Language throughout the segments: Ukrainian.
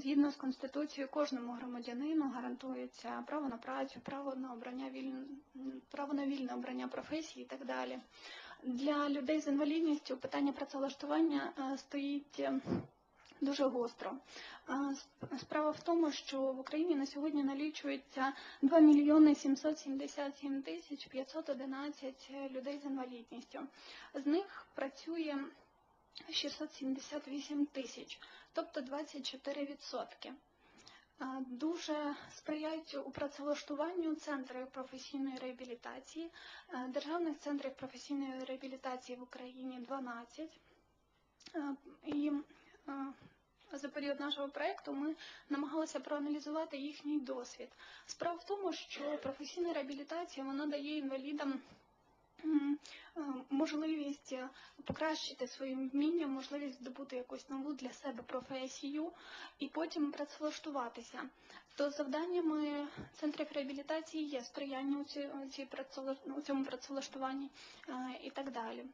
згідно з конституцією кожному громадянину гарантується право на працю, право на обрання віль... право на вільне обрання професії і так далі. Для людей з інвалідністю питання працевлаштування е, стоїть е, дуже гостро. Е, Справа в тому, що в Україні на сьогодні налічується 2 мільйони 777 тисяч 511 людей з інвалідністю. З них працює 678 тисяч, тобто 24%. Е, Дуже сприяють у працевлаштуванню центри професійної реабілітації. Державних центрів професійної реабілітації в Україні 12. Е, І за період нашого проєкту ми намагалися проаналізувати їхній досвід. Справа в тому, що професійна реабілітація вона дає інвалідам можливість е, покращити свої вміння, можливість здобути якусь нову для себе професію і потім працевлаштуватися. То завданнями центрів реабілітації є сприяння у, ці, у, цій працевла- у цьому працевлаштуванні е, і так далі.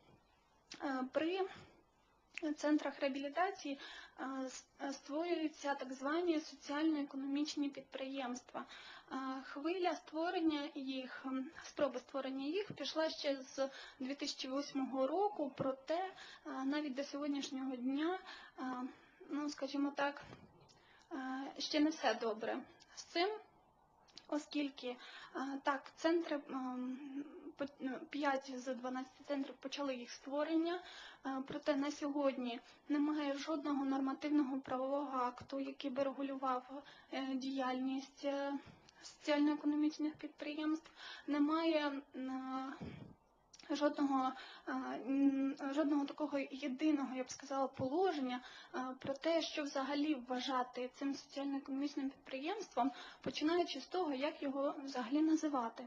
Е, При центрах реабілітації створюються так звані соціально-економічні підприємства. Хвиля створення їх, спроби створення їх пішла ще з 2008 року, проте навіть до сьогоднішнього дня, ну скажімо так, ще не все добре з цим, оскільки так, центри 5 з 12 центрів почали їх створення, е, проте на сьогодні немає жодного нормативного правового акту, який би регулював е, діяльність е, соціально-економічних підприємств, немає жодного, жодного такого єдиного, я б сказала, положення про те, що взагалі вважати цим соціально-економічним підприємством, починаючи з того, як його взагалі називати.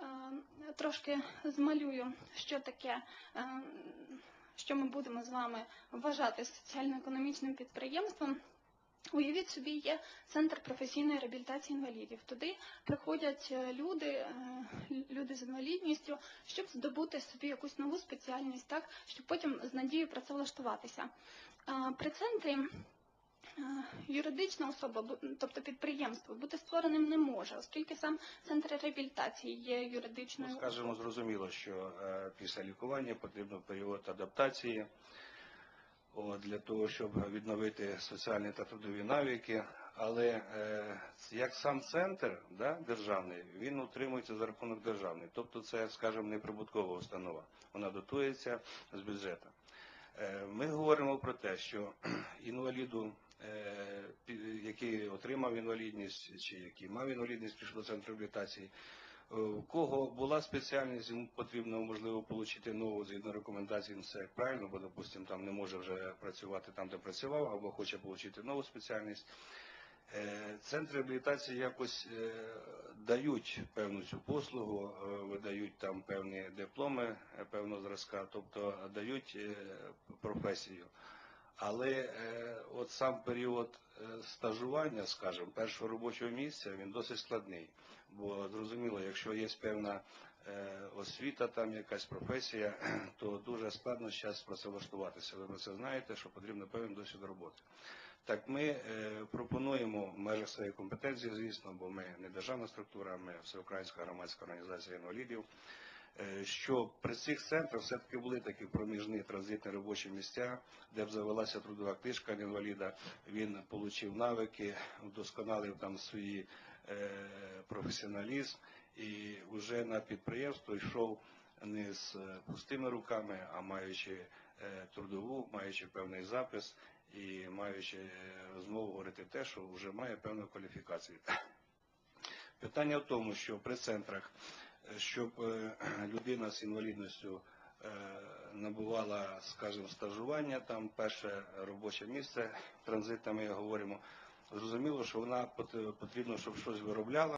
Е, Трошки змалюю, що таке, е, що ми будемо з вами вважати соціально-економічним підприємством. Уявіть собі, є центр професійної реабілітації інвалідів. Туди приходять е, люди, люди з інвалідністю, щоб здобути собі якусь нову спеціальність, так, щоб потім з надією працевлаштуватися. При центрі юридична особа, тобто підприємство, бути створеним не може, оскільки сам центр реабілітації є Ну, юридичною скажімо, зрозуміло, що е, після лікування потрібен період адаптації для того, щоб відновити соціальні та трудові навики. Але е, як сам центр да, державний, він утримується за рахунок державний. Тобто це, скажімо, неприбуткова установа. Вона дотується з бюджету. Е, Ми говоримо про те, що інваліду, е, який отримав інвалідність чи який мав інвалідність, пішов до центру реабілітації, е, у кого була спеціальність, йому потрібно можливо отримати нову згідно рекомендацій, як правильно, бо допустим там не може вже працювати там, де працював, або хоче отримати нову спеціальність. Е, Центри реабілітації якось е, дають певну цю послугу, е, видають там певні дипломи е, певного зразка, тобто дають е, професію. Але е, от сам період е, стажування, скажімо, першого робочого місця, він досить складний. Бо зрозуміло, якщо є певна е, освіта, там якась професія, то дуже складно зараз працевлаштуватися. Ви про це знаєте, що потрібно певний досвід роботи. Так ми пропонуємо в межах своєї компетенції, звісно, бо ми не державна структура, ми всеукраїнська громадська організація інвалідів. Е, Що при цих центрах все-таки були такі проміжні транзитні робочі місця, де б завелася трудова книжка інваліда, він отримав навики, вдосконалив там свої е, професіоналізм і вже на підприємство йшов не з е, пустими руками, а маючи трудову, маючи певний запис і маючи змогу говорити те, що вже має певну кваліфікацію. Питання в тому, що при центрах, щоб е, людина з інвалідністю е, набувала, скажімо, стажування, там перше робоче місце, транзитами говоримо, зрозуміло, що вона потрібно, щоб щось виробляла.